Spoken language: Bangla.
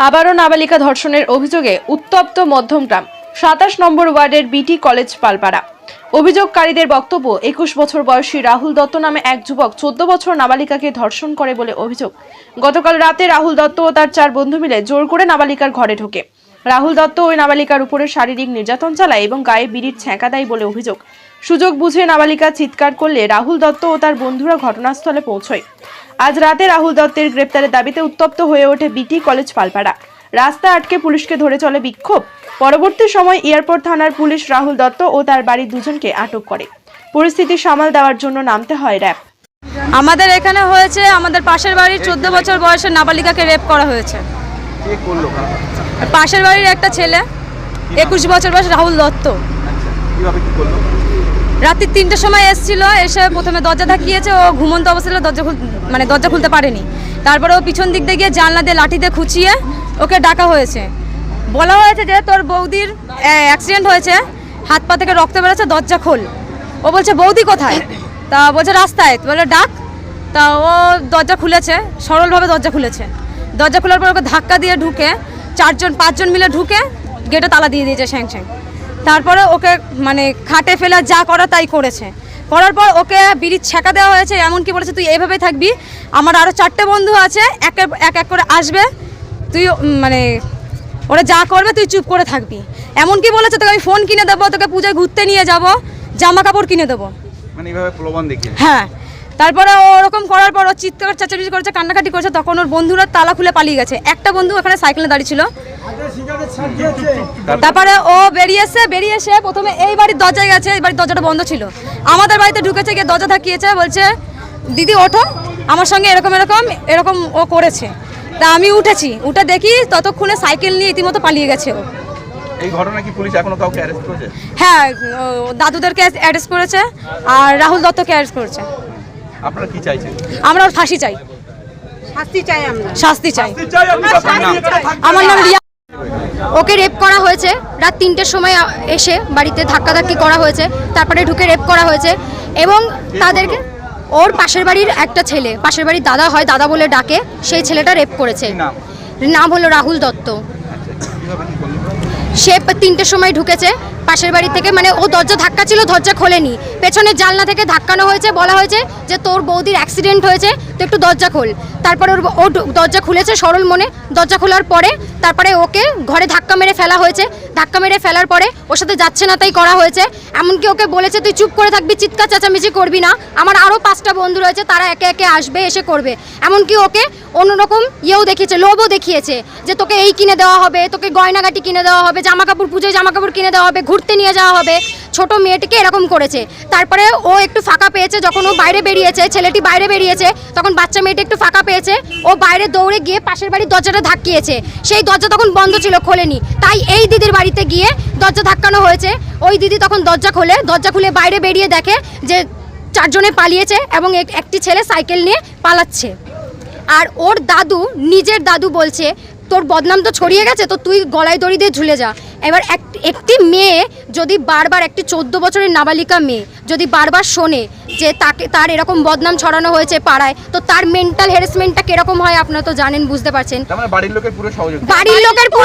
আবারও নাবালিকা ধর্ষণের অভিযোগে উত্তপ্ত মধ্যমগ্রাম, সাতাশ নম্বর ওয়ার্ডের বিটি কলেজ পালপাড়া। অভিযোগকারীদের বক্তব্য, একুশ বছর বয়সী রাহুল দত্ত নামে এক যুবক চোদ্দ বছর নাবালিকাকে ধর্ষণ করে বলে অভিযোগ। গতকাল রাতে রাহুল দত্ত ও তার চার বন্ধু মিলে জোর করে নাবালিকার ঘরে ঢোকে। রাহুল দত্ত ওই নাবালিকার উপরে শারীরিক নির্যাতন চালায় এবং গায়ে বিড়ির ছ্যাঁকা দেয় বলে অভিযোগ। সুযোগ বুঝে নাবালিকা চিৎকার করলে রাহুল দত্ত ও তার বন্ধুরা ঘটনাস্থলে পৌঁছয়। আজ রাতে রাহুল দত্তের গ্রেপ্তারের দাবিতে উত্তপ্ত হয়ে ওঠে বিটি কলেজ পালপাড়া। রাস্তা আটকে পুলিশকে ধরে চলে বিক্ষোভ। পরবর্তী সময় এয়ারপোর্ট থানার পুলিশ রাহুল দত্ত ও তার বাড়ির দুজনকে আটক করে। পরিস্থিতি সামাল দেওয়ার জন্য নামতে হয় র্যাব। আমাদের এখানে হয়েছে আমাদের পাশের বাড়ির চোদ্দ বছর বয়সের নাবালিকাকে রেপ করা হয়েছে। কে করল আর পাশের বাড়ির একটা ছেলে একুশ বছর বয়স রাহুল দত্ত। রাত্রি তিনটের সময় এসেছিল, এসে প্রথমে দরজা ধাকিয়েছে ও ঘুমন্ত অবস্থা দরজা মানে দরজা খুলতে পারেনি। তারপরে ও পিছন দিক দিয়ে গিয়ে জানলা দিয়ে লাঠি দিয়ে খুঁচিয়ে ওকে ডাকা হয়েছে। বলা হয়েছে যে তোর বৌদির অ্যাক্সিডেন্ট হয়েছে, হাত পা থেকে রক্ত বেরোচ্ছে, দরজা খোল। ও বলছে, বৌদি কোথায়? তা বলছে, রাস্তায়। বলে, ডাক। তা ও দরজা খুলেছে, সরলভাবে দরজা খুলেছে। দরজা খোলার পর ওকে ধাক্কা দিয়ে ঢুকে, চারজন, পাঁচজন মিলে ঢুকে গেটে তালা দিয়ে দিয়েছে, স্যাং স্যাং। তারপরে ওকে মানে খাটে ফেলা যা করা তাই করেছে। করার পর ওকে বিড়ির ছ্যাঁকা দেওয়া হয়েছে এমনকি বলেছে তুই এইভাবে থাকবি আমার আরও চারটে বন্ধু আছে এক এক এক করে আসবে তুই মানে ওরা যা করবে তুই চুপ করে থাকবি। এমনকি বলেছে তোকে আমি ফোন কিনে দেবো তোকে পুজোয় ঘুরতে নিয়ে যাব জামা কাপড় কিনে দেবো। মানে হ্যাঁ। তারপরে ওরকম করার পর ও চিৎকার চেঁচামেচি করেছে কান্নাকাটি করেছে তখন ওর বন্ধুরা তালা খুলে পালিয়ে গেছে। একটা বন্ধু ওখানে সাইকেলে দাঁড়িয়ে ছিল তারপরে ও বেরিয়েছে বেরিয়ে এসে প্রথমে এই বাড়ির দরজায় গেছে এই বাড়ির দরজাটা বন্ধ ছিল। আমাদের বাড়িতে ঢুকেছে গিয়ে দরজা থাকিয়েছে বলছে দিদি ওঠো আমার সঙ্গে এরকম এরকম এরকম ও করেছে। তা আমি উঠেছি উঠে দেখি ততক্ষণে সাইকেল নিয়ে ইতিমতো পালিয়ে গেছে ও। এই ঘটনা কি পুলিশ এখনও কাউকে অ্যারেস্ট করেছে? হ্যাঁ ও দাদুদেরকে অ্যারেস্ট করেছে আর রাহুল দত্তকে অ্যারেস্ট করেছে। আপনারা কি চাইছেন? আমরা ওর ফাঁসি চাই। শাস্তি চাই আমরা। শাস্তি চাই। আমার নাম রিয়া ওকে রেপ করা হয়েছে। রাত তিনটের সময় এসে বাড়িতে ধাক্কাধাক্কি করা হয়েছে। তারপরে ঢুকে রেপ করা হয়েছে এবং তাদেরকে ওর পাশের বাড়ির একটা ছেলে পাশের বাড়ির দাদা হয় দাদা বলে ডাকে সেই ছেলেটা রেপ করেছে। নাম হলো রাহুল দত্ত। সে তিনটের সময় ঢুকেছে পাশের বাড়ি থেকে মানে ও দরজা ধাক্কা ছিল, দরজা খোলেনি। পেছনের জানলা থেকে ধাক্কানো হয়েছে, বলা হয়েছে যে তোর বৌদির অ্যাক্সিডেন্ট হয়েছে, তো একটু দরজা খোল। তারপরে ওর ও দরজা খুলেছে সরল মনে। দরজা খোলার পরে তারপরে ওকে ঘরে ধাক্কা মেরে ফেলা হয়েছে। ধাক্কা মেরে ফেলার পরে ওর সাথে যাচ্ছে না, তাই করা হয়েছে। এমনকি ওকে বলেছে, তুই চুপ করে থাকবি, চিৎকার চেঁচামেচি করবি না। আমার আরও পাঁচটা বন্ধু রয়েছে, তারা একে একে আসবে, এসে করবে। এমনকি ওকে অন্যরকম ইয়েও দেখিয়েছে, লোভও দেখিয়েছে, যে তোকে এই কিনে দেওয়া হবে, তোকে গয়নাগাটি কিনে দেওয়া হবে জামা কাপড় পুজোয় জামা কাপড় কিনে দেওয়া হবে ঘুরতে নিয়ে যাওয়া হবে। ছোট মেয়েটিকে এরকম করেছে। তারপরে ও একটু ফাঁকা পেয়েছে যখন ও বাইরে বেরিয়েছে, ছেলেটি বাইরে বেরিয়েছে, তখন বাচ্চা মেয়েটি একটু ফাঁকা পেয়েছে। ও বাইরে দৌড়ে গিয়ে পাশের বাড়ির দরজাটা ধাক্কিয়েছে। সেই দরজা তখন বন্ধ ছিল, খোলেনি। তাই এই দিদির বাড়িতে গিয়ে দরজা ধাক্কানো হয়েছে। ওই দিদি তখন দরজা খোলে, দরজা খুলে বাইরে বেরিয়ে দেখে যে চারজনে পালিয়েছে এবং এক- একটি ছেলে সাইকেল নিয়ে পালাচ্ছে। আর ওর দাদু, নিজের দাদু বলছে, তোর বদনাম তো ছড়িয়ে গেছে, তো তুই গলায় দড়ি দিয়ে ঝুলে যা। এবার এক- একটি মেয়ে যদি বারবার একটি চোদ্দ বছরের নাবালিকা মেয়ে যদি বারবার শোনে যে তাকে তার এরকম বদনাম ছড়ানো হয়েছে পাড়ায় তো তার মেন্টাল হ্যারাসমেন্টটা কীরকম হয় আপনারা তো জানেন বুঝতে পারছেন। মানে বাড়ির লোকের পুরো সহযোগিতা। বাড়ির লোকের পুরো